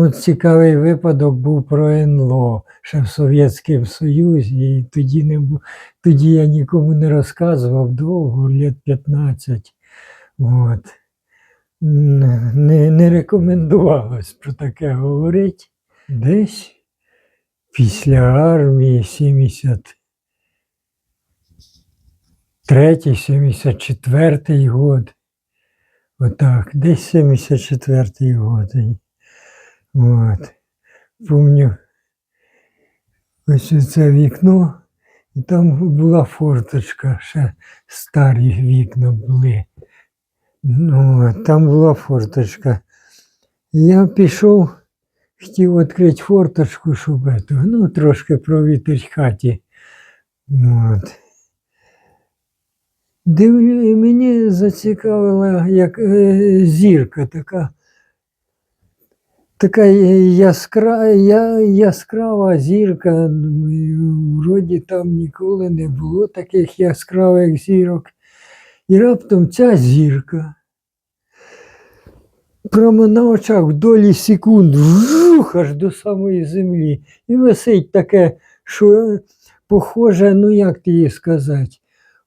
От цікавий випадок був про НЛО ще в Совєтському Союзі, і тоді, не, бу- тоді я нікому не розказував довго, літ 15. От. Не, не рекомендувалось про таке говорити. Десь після армії 70 третій, 74 год. Отак, десь 74-й год. От. Помню, ось це вікно, і там була форточка, ще старі вікна були. Ну, там була форточка. Я пішов, хотів відкрити форточку, щоб ето, ну, трошки провітрити хаті. От. Див... Мені зацікавила як е, зірка така. Така яскра... я... яскрава зірка. Вроді там ніколи не було таких яскравих зірок. І раптом ця зірка. Прямо на очах в долі секунд вжух, аж до самої землі. І висить таке, що похоже, ну як ти сказати,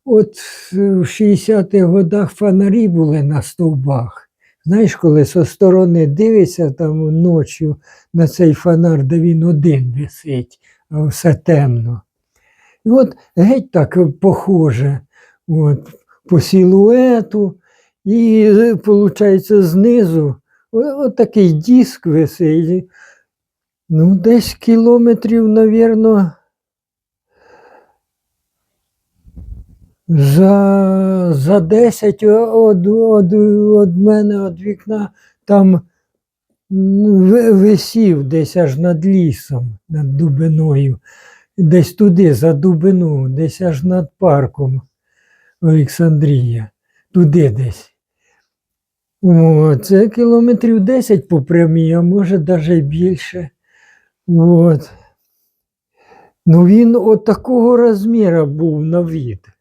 От в 60-х годах фонарі були на стовбах. Знаєш, коли зі сторони дивишся там ночі на цей фонар, де він один висить, а все темно. І от геть так похоже от, по силуету, і виходить, знизу от диск висить. Ну, десь кілометрів, мабуть, За, за 10 од, од, од мене від вікна там висів десь аж над лісом, над дубиною, десь туди, за дубину, десь аж над парком Олександрія, туди десь. О, це кілометрів 10 по прямій, а може навіть більше. От. Ну він от такого розміру був на від.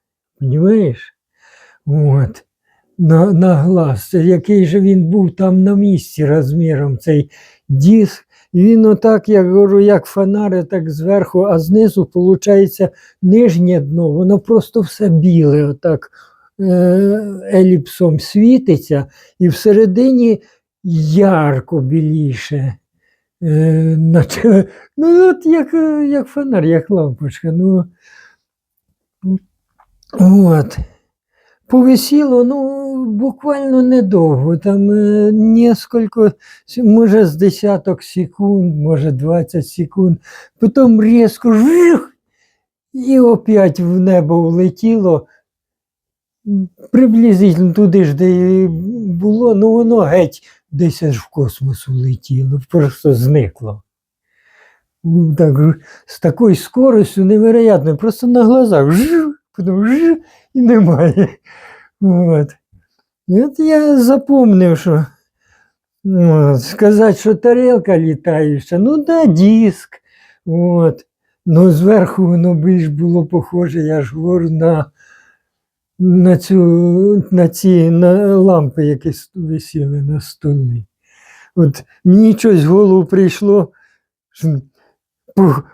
Понимаєш? От. На, на глаз. Який же він був там на місці розміром, цей диск. Він отак, як говорю, як фонари, так зверху, а знизу, виходить, нижнє дно, воно просто все біле, отак е, еліпсом світиться, і всередині ярко біліше. Е, наче, ну, от як, як фонар, як лампочка. Ну, От. Повисіло, ну, буквально недовго, там е, несколько, може з десяток секунд, може 20 секунд, потім різко жух, і опять в небо влетіло. Приблизительно туди ж, де було, ну воно геть десь аж в космос улетіло, просто зникло. Так, з такою скоростю невероятною, просто на глазах. Жух, потім жух, і немає. От. І от я запомнив, що от, сказати, що тарелка літаюча, ну да, диск. От. Ну, зверху воно більш було похоже, я ж говорю, на, на, цю, на ці на лампи, які висіли на столі. От мені щось в голову прийшло, що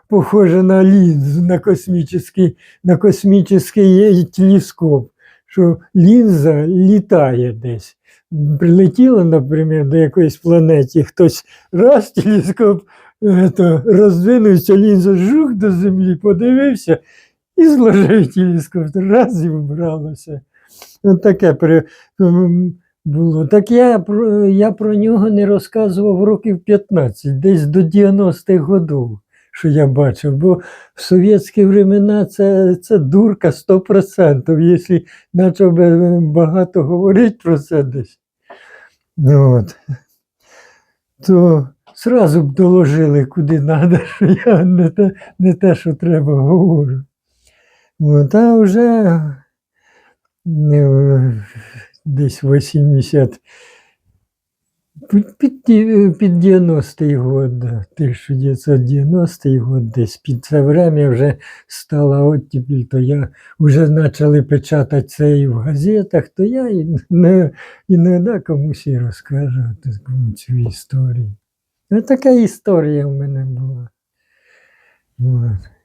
похоже на лінзу, на космічний, на космічний телескоп, що лінза літає десь. Прилетіла, наприклад, до якоїсь планеті, хтось раз телескоп ето, роздвинувся, лінза жух до землі, подивився і зложив телескоп, раз і вбралося. От таке при, було. Так я, я про нього не розказував років 15, десь до 90-х годів що я бачив, бо в совєтські времена це, це дурка 100%, якщо почав би багато говорити про це десь. Ну, от. То зразу б доложили, куди треба, що я не те, не те, що треба говорю. От, а вже е, десь 80 під, під, ті- під 90-й год, да, 1990 год, десь під це время вже стала оттепіль, то я вже почали печатати це і в газетах, то я і не, іноді комусь і розкажу цю історію. Ну, така історія в мене була. От.